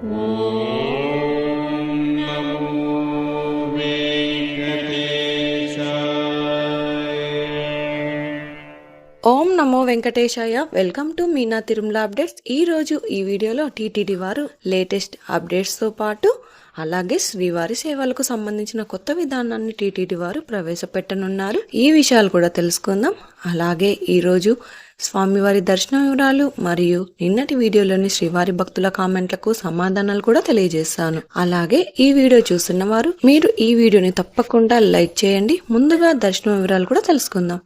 ఓం నమో వెంకటేశాయ. Welcome to Meena Tirumala updates. ఈ రోజు ఈ వీడియోలో టీటీడీ వారు లేటెస్ట్ అప్డేట్స్తో పాటు అలాగే శ్రీవారి సేవలకు సంబంధించిన కొత్త విధానాన్ని టీటీడీ వారు ప్రవేశపెట్టనున్నారు. ఈ విషయాలు కూడా తెలుసుకుందాం. అలాగే ఈరోజు స్వామివారి దర్శన వివరాలు మరియు నిన్నటి వీడియోలోని శ్రీవారి భక్తుల కామెంట్లకు సమాధానాలు కూడా తెలియజేస్తాను అలాగే ఈ వీడియో చూస్తున్న వారు మీరు ఈ వీడియోని తప్పకుండా లైక్ చేయండి. ముందుగా దర్శన వివరాలు కూడా తెలుసుకుందాం.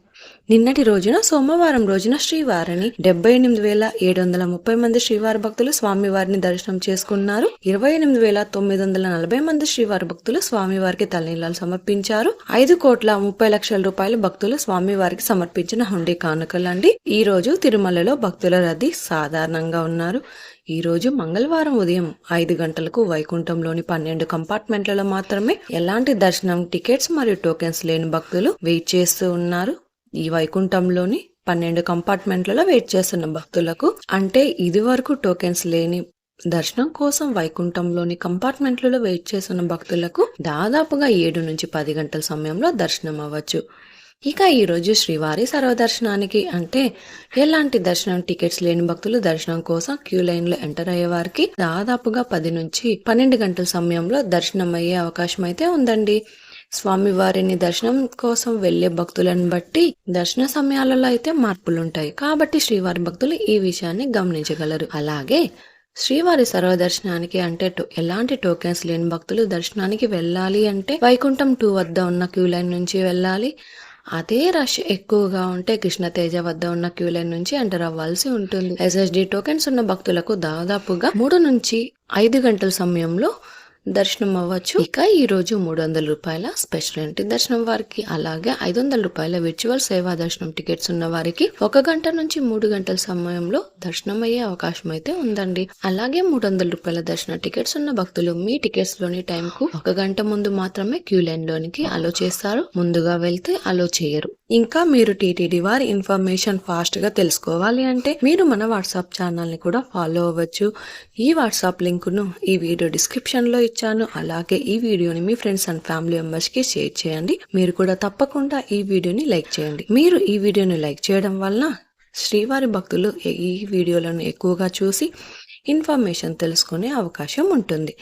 నిన్నటి రోజున సోమవారం రోజున శ్రీవారిని డెబ్బై ఎనిమిది వేల ఏడు వందల ముప్పై మంది శ్రీవారి భక్తులు స్వామివారిని దర్శనం చేసుకున్నారు. ఇరవై ఎనిమిది వేల తొమ్మిది వందల నలభై మంది శ్రీవారి భక్తులు స్వామివారికి తలనీలాలు సమర్పించారు. ఐదు కోట్ల ముప్పై లక్షల రూపాయలు భక్తులు స్వామివారికి సమర్పించిన హుండీ కానుకలండి. ఈ రోజు తిరుమలలో భక్తుల రద్దీ సాధారణంగా ఉన్నారు. ఈ రోజు మంగళవారం ఉదయం ఐదు గంటలకు వైకుంఠంలోని పన్నెండు కంపార్ట్మెంట్లలో మాత్రమే ఎలాంటి దర్శనం టికెట్స్ మరియు టోకెన్స్ లేని భక్తులు వెయిట్ చేస్తూ ఉన్నారు. ఈ వైకుంఠంలోని పన్నెండు కంపార్ట్మెంట్లలో వెయిట్ చేస్తున్న భక్తులకు అంటే ఇది వరకు టోకెన్స్ లేని దర్శనం కోసం వైకుంఠంలోని కంపార్ట్మెంట్లలో వెయిట్ చేస్తున్న భక్తులకు దాదాపుగా ఏడు నుంచి పది గంటల సమయంలో దర్శనం అవ్వచ్చు. ఇక ఈరోజు శ్రీవారి సర్వదర్శనానికి అంటే ఎలాంటి దర్శనం టికెట్స్ లేని భక్తులు దర్శనం కోసం క్యూ లైన్లో ఎంటర్ అయ్యే వారికి దాదాపుగా పది నుంచి పన్నెండు గంటల సమయంలో దర్శనం అయ్యే అవకాశం అయితే ఉందండి. స్వామివారిని దర్శనం కోసం వెళ్ళే భక్తులను బట్టి దర్శన సమయాలలో అయితే మార్పులుంటాయి. కాబట్టి శ్రీవారి భక్తులు ఈ విషయాన్ని గమనించగలరు. అలాగే శ్రీవారి సర్వదర్శనానికి అంటే టో- ఎలాంటి టోకెన్స్ లేని భక్తులు దర్శనానికి వెళ్ళాలి అంటే వైకుంఠం టూ వద్ద ఉన్న క్యూ లైన్ నుంచి వెళ్ళాలి. అదే రష్ ఎక్కువగా ఉంటే కృష్ణతేజ వద్ద ఉన్న క్యూ లైన్ నుంచి ఎంటర్ అవ్వాల్సి ఉంటుంది. ఎస్ఎస్డి టోకెన్స్ ఉన్న భక్తులకు దాదాపుగా మూడు నుంచి ఐదు గంటల సమయంలో దర్శనం అవ్వచ్చు. ఇక ఈ రోజు మూడు వందల రూపాయల స్పెషల్ ఎంట్రీ దర్శనం వారికి? అలాగే ఐదు వందల రూపాయల విర్చువల్ సేవా దర్శనం టికెట్స్ ఉన్న వారికి ఒక గంట నుంచి మూడు గంటల సమయంలో దర్శనం అయ్యే అవకాశం అయితే ఉందండి. అలాగే మూడు వందల రూపాయల దర్శన టికెట్స్ ఉన్న భక్తులు మీ టికెట్స్లోని టైం కు ఒక గంట ముందు మాత్రమే క్యూ లైన్ లోనికి అలో చేస్తారు. ముందుగా వెళ్తే అలో చేయరు. ఇంకా మీరు టీటీడీ వారి ఇన్ఫర్మేషన్ ఫాస్ట్గా తెలుసుకోవాలి అంటే మీరు మన వాట్సాప్ ఛానల్ని కూడా ఫాలో అవ్వచ్చు. ఈ వాట్సాప్ లింక్ను ఈ వీడియో డిస్క్రిప్షన్లో ఇచ్చాను అలాగే ఈ వీడియోని మీ ఫ్రెండ్స్ అండ్ ఫ్యామిలీ మెంబర్స్కి షేర్ చేయండి. మీరు కూడా తప్పకుండా ఈ వీడియోని లైక్ చేయండి. మీరు ఈ వీడియోని లైక్ చేయడం వలన శ్రీవారి భక్తులు ఈ వీడియోలను ఎక్కువగా చూసి ఇన్ఫర్మేషన్ తెలుసుకునే అవకాశం ఉంటుంది.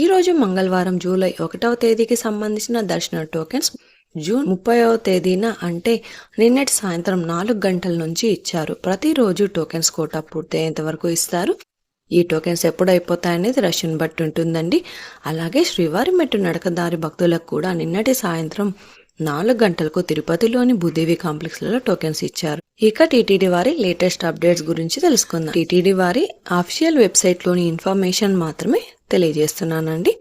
ఈ రోజు మంగళవారం జూలై ఒకటవ తేదీకి సంబంధించిన దర్శన టోకెన్స్ జూన్ ముప్పైవ తేదీన అంటే నిన్నటి సాయంత్రం నాలుగు గంటల నుంచి ఇచ్చారు. ప్రతిరోజు టోకెన్స్ కోటా పూర్తయ్యేంత వరకు ఇస్తారు. ఈ టోకెన్స్ ఎప్పుడు అయిపోతాయనేది రష్యన్ బట్టి ఉంటుందండి. అలాగే శ్రీవారి మెట్టు నడకదారి భక్తులకు కూడా నిన్నటి సాయంత్రం నాలుగు గంటలకు తిరుపతిలోని భూదేవి కాంప్లెక్స్లలో టోకెన్స్ ఇచ్చారు. ఇక టీటీడీ వారి లేటెస్ట్ అప్డేట్స్ గురించి తెలుసుకుందాం. టీటీడీ వారి అఫీషియల్ వెబ్సైట్లోని ఇన్ఫర్మేషన్ మాత్రమే తెలియజేస్తున్నానండి.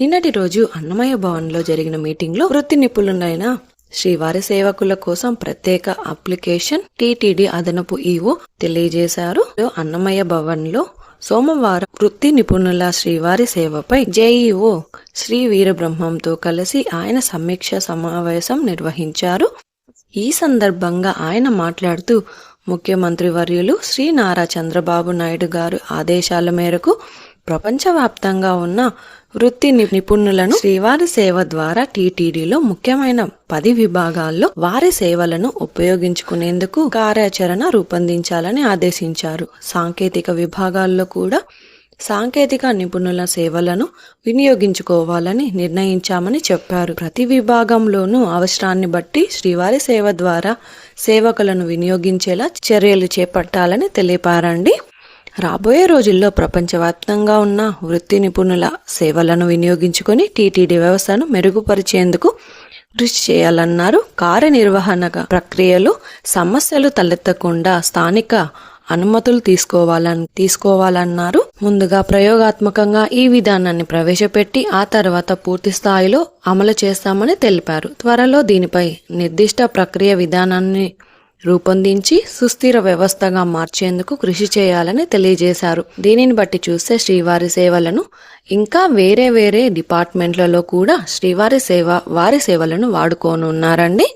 నిన్నటి రోజు అన్నమయ్య భవన్లో జరిగిన మీటింగ్లో వృత్తి నిపుణులైన శ్రీవారి సేవకుల కోసం ప్రత్యేక అప్లికేషన్ టీటీడీ అదనపు ఈవో తెలియజేశారు. అన్నమయ్య భవన్లో సోమవారం వృత్తి నిపుణుల శ్రీవారి సేవపై జేఈఓ శ్రీ వీరబ్రహ్మంతో కలిసి ఆయన సమీక్ష సమావేశం నిర్వహించారు. ఈ సందర్భంగా ఆయన మాట్లాడుతూ ముఖ్యమంత్రి వర్యులు శ్రీ నారా చంద్రబాబు నాయుడు గారు ఆదేశాల మేరకు ప్రపంచవ్యాప్తంగా ఉన్న వృత్తి నిపుణులను శ్రీవారి సేవ ద్వారా టీటీడీలో ముఖ్యమైన పది విభాగాల్లో వారి సేవలను ఉపయోగించుకునేందుకు కార్యాచరణ రూపొందించాలని ఆదేశించారు. సాంకేతిక విభాగాల్లో కూడా సాంకేతిక నిపుణుల సేవలను వినియోగించుకోవాలని నిర్ణయించామని చెప్పారు. ప్రతి విభాగంలోనూ అవసరాన్ని బట్టి శ్రీవారి సేవ ద్వారా సేవకులను వినియోగించేలా చర్యలు చేపట్టాలని తెలిపారండి. రాబోయే రోజుల్లో ప్రపంచవ్యాప్తంగా ఉన్న వృత్తి నిపుణుల సేవలను వినియోగించుకొని టీటీడీ వ్యవస్థను మెరుగుపరిచేందుకు కృషి చేయాలన్నారు. కార్యనిర్వహణ ప్రక్రియలు సమస్యలు తలెత్తకుండా స్థానిక అనుమతులు తీసుకోవాలని తీసుకోవాలన్నారు. ముందుగా ప్రయోగాత్మకంగా ఈ విధానాన్ని ప్రవేశపెట్టి ఆ తర్వాత పూర్తి స్థాయిలో అమలు చేస్తామని తెలిపారు. త్వరలో దీనిపై నిర్దిష్ట ప్రక్రియ విధానాన్ని రూపొందించి సుస్థిర వ్యవస్థగా మార్చేందుకు కృషి చేయాలని తెలియజేశారు. దీనిని బట్టి చూస్తే శ్రీవారి సేవలను ఇంకా వేరే వేరే డిపార్ట్మెంట్లలో కూడా శ్రీవారి సేవ వారి సేవలను వాడుకోనున్నారండి.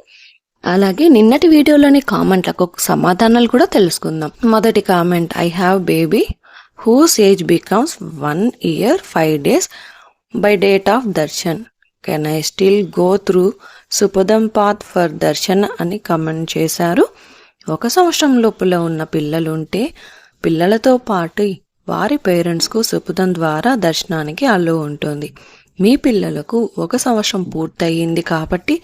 అలాగే నిన్నటి వీడియోలోని కామెంట్లకు సమాధానాలు కూడా తెలుసుకుందాం. మొదటి comment I have baby whose age becomes one year five days by date of darshan can I still go through Supatham path for darshan అని కమెంట్ చేశారు. ఒక సంవత్సరం లోపల ఉన్న పిల్లలు ఉంటే పిల్లలతో పాటు వారి పేరెంట్స్కు సుపదం ద్వారా దర్శనానికి అల్లు ఉంటుంది. మీ పిల్లలకు ఒక సంవత్సరం పూర్తయింది కాబట్టి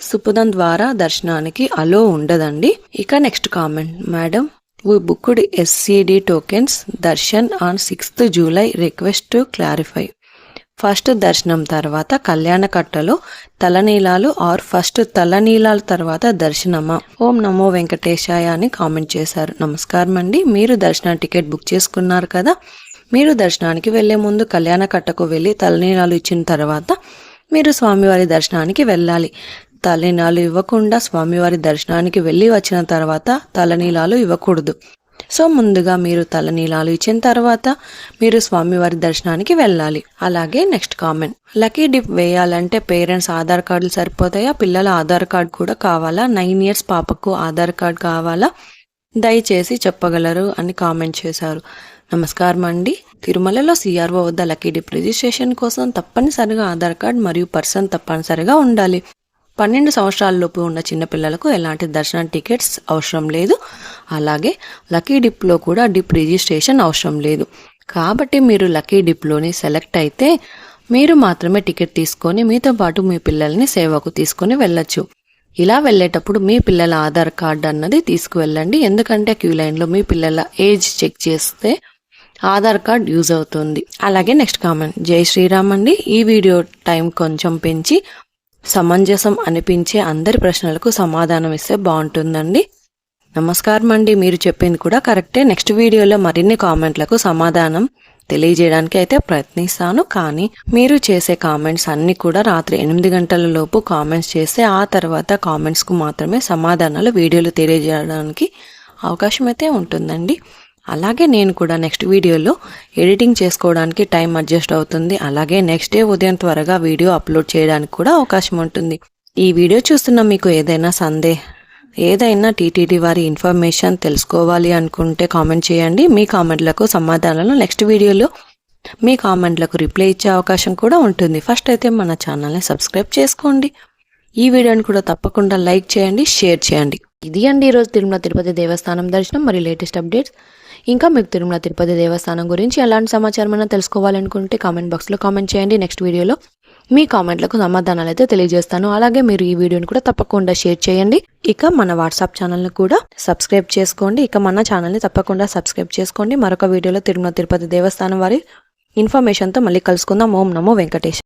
సుపదం ద్వారా దర్శనానికి అలో ఉండదండి. ఇక next comment. Madam we booked SSD tokens darshan on sixth July request to clarify first దర్శనం తర్వాత కళ్యాణ కట్టలో తలనీలాలు ఆర్ ఫస్ట్ తలనీలాల తర్వాత దర్శనమా? ఓం నమో వెంకటేశాయ అని కామెంట్ చేశారు. నమస్కారం అండి. మీరు దర్శన టికెట్ బుక్ చేసుకున్నారు కదా? మీరు దర్శనానికి వెళ్ళే ముందు కళ్యాణ కట్టకు వెళ్ళి తలనీలాలు ఇచ్చిన తర్వాత మీరు స్వామివారి దర్శనానికి వెళ్ళాలి. తలనీలాలు ఇవ్వకుండా స్వామివారి దర్శనానికి వెళ్ళి వచ్చిన తర్వాత తలనీలాలు ఇవ్వకూడదు. సో ముందుగా మీరు తలనీలాలు ఇచ్చిన తర్వాత మీరు స్వామివారి దర్శనానికి వెళ్ళాలి. అలాగే నెక్స్ట్ కామెంట్. లక్కీ డిప్ వేయాలంటే పేరెంట్స్ ఆధార్ కార్డులు సరిపోతాయా? పిల్లల ఆధార్ కార్డు కూడా కావాలా? నైన్ ఇయర్స్ పాపకు ఆధార్ కార్డు కావాలా? దయచేసి చెప్పగలరు అని కామెంట్ చేశారు. నమస్కారం అండి. తిరుమలలో సిఆర్ఓ వద్ద లక్కీ డిప్ రిజిస్ట్రేషన్ కోసం తప్పనిసరిగా ఆధార్ కార్డ్ మరియు పర్సన్ తప్పనిసరిగా ఉండాలి. పన్నెండు సంవత్సరాలలోపు ఉన్న చిన్నపిల్లలకు ఎలాంటి దర్శన టికెట్స్ అవసరం లేదు. అలాగే లక్కీ డిప్లో కూడా డిప్ రిజిస్ట్రేషన్ అవసరం లేదు. కాబట్టి మీరు లక్కీ డిప్లోని సెలెక్ట్ అయితే మీరు మాత్రమే టికెట్ తీసుకొని మీతో పాటు మీ పిల్లల్ని సేవకు తీసుకొని వెళ్ళొచ్చు. ఇలా వెళ్ళేటప్పుడు మీ పిల్లల ఆధార్ కార్డ్ అన్నది తీసుకువెళ్ళండి. ఎందుకంటే క్యూ లైన్లో మీ పిల్లల ఏజ్ చెక్ చేస్తే ఆధార్ కార్డ్ యూజ్ అవుతుంది. అలాగే నెక్స్ట్ కామెంట్. జై శ్రీరామ్ అండి. ఈ వీడియో టైం కొంచెం పెంచి సమంజసం అనిపించే అందరి ప్రశ్నలకు సమాధానం ఇస్తే బాగుంటుందండి. నమస్కారం అండి. మీరు చెప్పింది కూడా కరెక్టే. నెక్స్ట్ వీడియోలో మరిన్ని కామెంట్లకు సమాధానం తెలియజేయడానికి అయితే ప్రయత్నిస్తాను. కానీ మీరు చేసే కామెంట్స్ అన్నీ కూడా రాత్రి ఎనిమిది గంటల లోపు కామెంట్స్ చేస్తే ఆ తర్వాత కామెంట్స్కు మాత్రమే సమాధానాలు వీడియోలు తెలియజేయడానికి అవకాశం అయితే ఉంటుందండి. అలాగే నేను కూడా నెక్స్ట్ వీడియోలో ఎడిటింగ్ చేసుకోవడానికి టైం అడ్జస్ట్ అవుతుంది. అలాగే నెక్స్ట్ డే ఉదయం త్వరగా వీడియో అప్లోడ్ చేయడానికి కూడా అవకాశం ఉంటుంది. ఈ వీడియో చూస్తున్న మీకు ఏదైనా సందేహం ఏదైనా టీటీడీ వారి ఇన్ఫర్మేషన్ తెలుసుకోవాలి అనుకుంటే కామెంట్ చేయండి. మీ కామెంట్లకు సమాధానాలు నెక్స్ట్ వీడియోలో మీ కామెంట్లకు రిప్లై ఇచ్చే అవకాశం కూడా ఉంటుంది. ఫస్ట్ అయితే మన ఛానల్ని సబ్స్క్రైబ్ చేసుకోండి. ఈ వీడియోని కూడా తప్పకుండా లైక్ చేయండి షేర్ చేయండి. ఇది అండి ఈరోజు తిరుమల తిరుపతి దేవస్థానం దర్శనం మరియు లేటెస్ట్ అప్డేట్స్. ఇంకా మీకు తిరుమల తిరుపతి దేవస్థానం గురించి ఎలాంటి సమాచారం అయినా తెలుసుకోవాలనుకుంటే కామెంట్ బాక్స్లో కామెంట్ చేయండి. నెక్స్ట్ వీడియోలో మీ కామెంట్లకు సమాధానాలు అయితే తెలియజేస్తాను. అలాగే మీరు ఈ వీడియోని కూడా తప్పకుండా షేర్ చేయండి. ఇక మన వాట్సాప్ ఛానల్ని కూడా సబ్స్క్రైబ్ చేసుకోండి. ఇక మన ఛానల్ని తప్పకుండా సబ్స్క్రైబ్ చేసుకోండి. మరొక వీడియోలో తిరుమల తిరుపతి దేవస్థానం వారి ఇన్ఫర్మేషన్తో మళ్ళీ కలుసుకుందాం. ఓం నమో వెంకటేశ